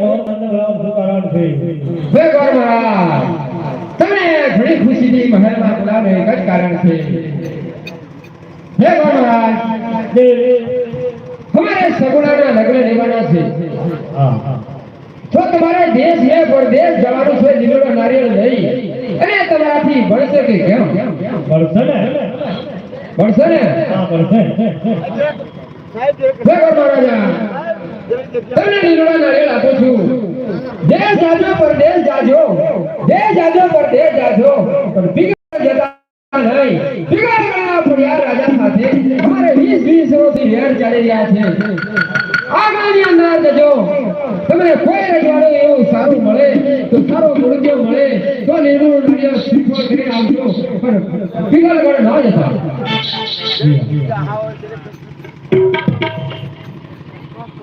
ગોરધનને કારણ છે. હે ગોર મહારાજ. તમને ઘણી ખુશીથી મહેલમાં બોલાવવાનું એક જ કારણ છે. હે ગોર મહારાજ. કે સગુણાના લગ્ન લેવાના છે. જો તમારે દેશ હે પરદેશ જવાનું છે લીલોડો નારિયેળ લઈ. અને તમારાથી ભણશે કે કેમ? ભણશે ને? ભણશે ને? હા પડશે હે ગોર મહારાજા. તમને લીલોડા નારિયેળ આપું છું. જે જાજો પરદેશ જાજો દેશ જાજો પરદેશ જાજો બિગડ જતા નહીં. બિગડના ફળિયા રાજા સાથે અમારે 20 20 વર્ષથી વેર ચાલી રહ્યા છે. આગળની અંદર જજો. તમને કોઈ રજવાડો એવું સારું મળે, તો સારો મુરગીઓ મળે, તો નિર્ણય શ્રીફળ કરીને આવજો પણ બિગડ ન જતા.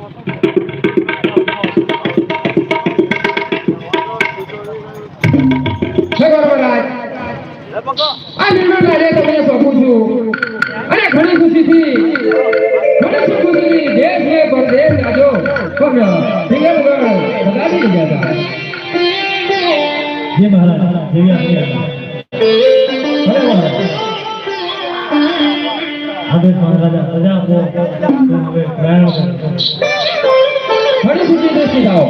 આ નિર્ણય આજે તમને સોંપું છું, અને ઘણી ખુશીથી ઘણી ખુશીથી દેશ ને પરદેશ પણ ફિંગર બધાજી ગયા હતા. જી મહારાજ જેવી આજ્ઞા ભલે આદેશ મહારાજા પ્રજા આપો હવે પ્રયાણ કરો ઘણી ખુશીથી સીધાઓ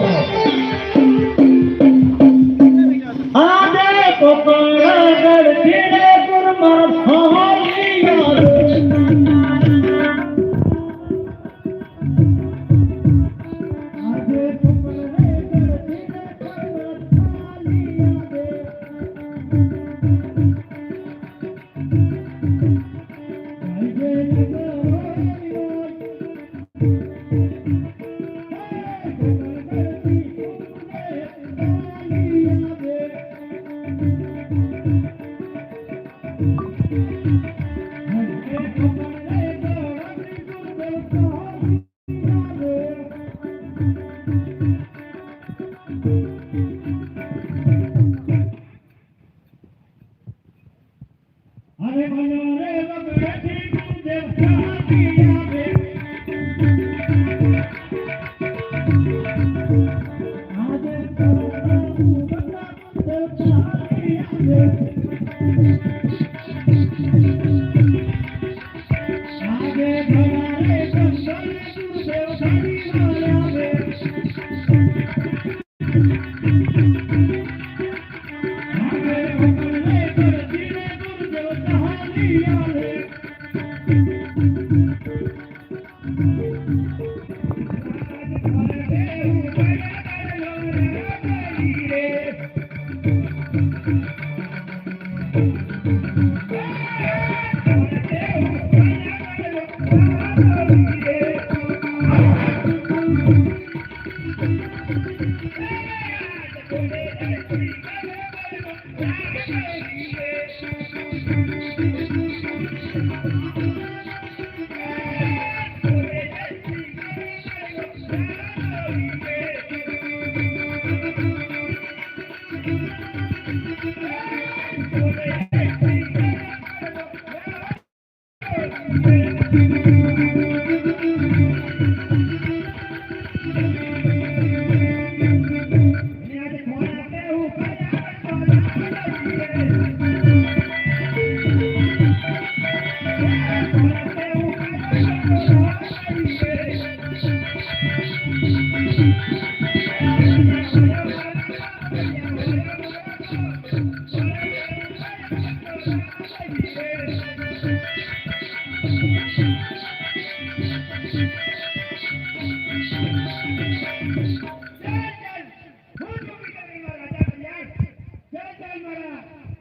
સાથી આવે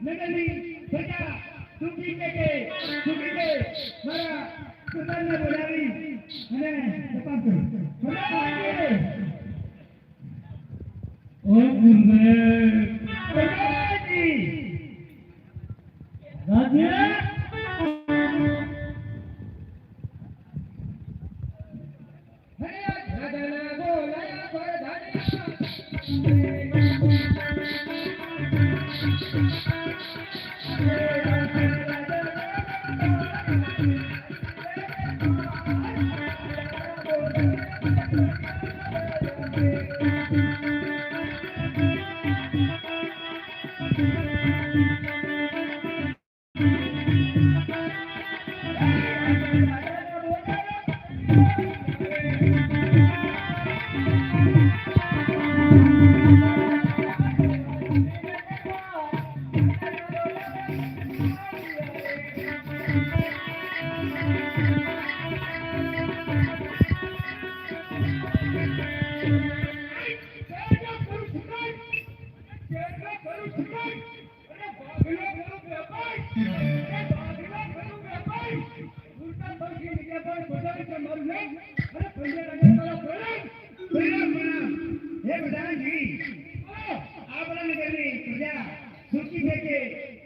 નગરની પ્રજા ચૂંટી શકે ચૂંટી કે મારા પોતાને બોલાવી અને તપાસ કરી ઓ ગુરુદેવ પ્રજાજી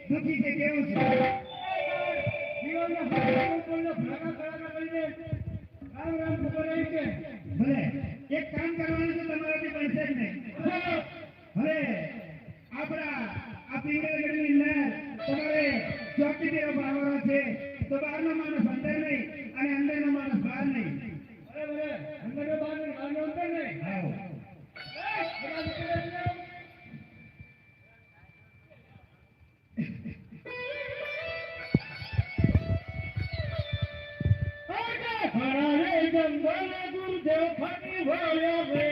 દુખી છે કેવું છે? ગુરુદેવ ફરી વળ્યો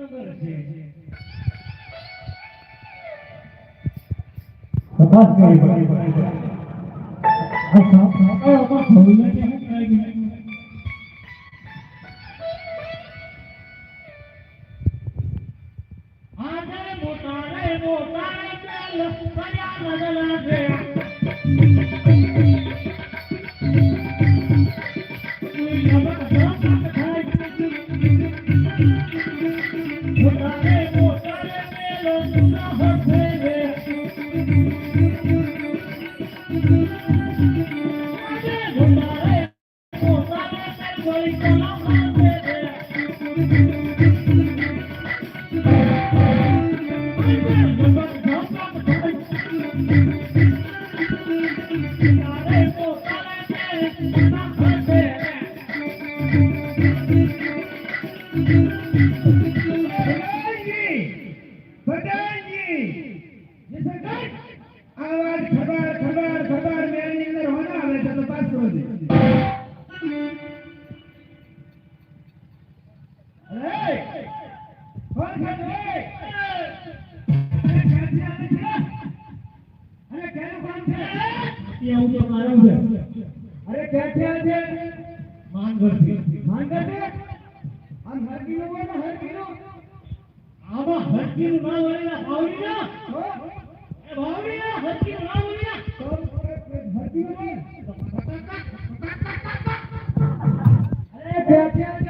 આ હરિનગર છે તપાસ કરી પડી આજે મોટા રે મોટા રે ચાલ કયા બદલા છે. Thank you. હોના આવે છે તો પાસ કરો છે અરે કોણ છે તું? અરે ક્યાંથી આવે છે? અરે ક્યાંનું કામ છે? અરે ક્યાંથી આવે છે? માંગરથી. આમ હરકીનું હોય ને હરકીનું? આમાં હરકીનું નામ વળેલા ભાવડીના હો? એ ભાવડીના હરકીનું નામ વળેલા તો હરકીનું હોય? Até, até, até.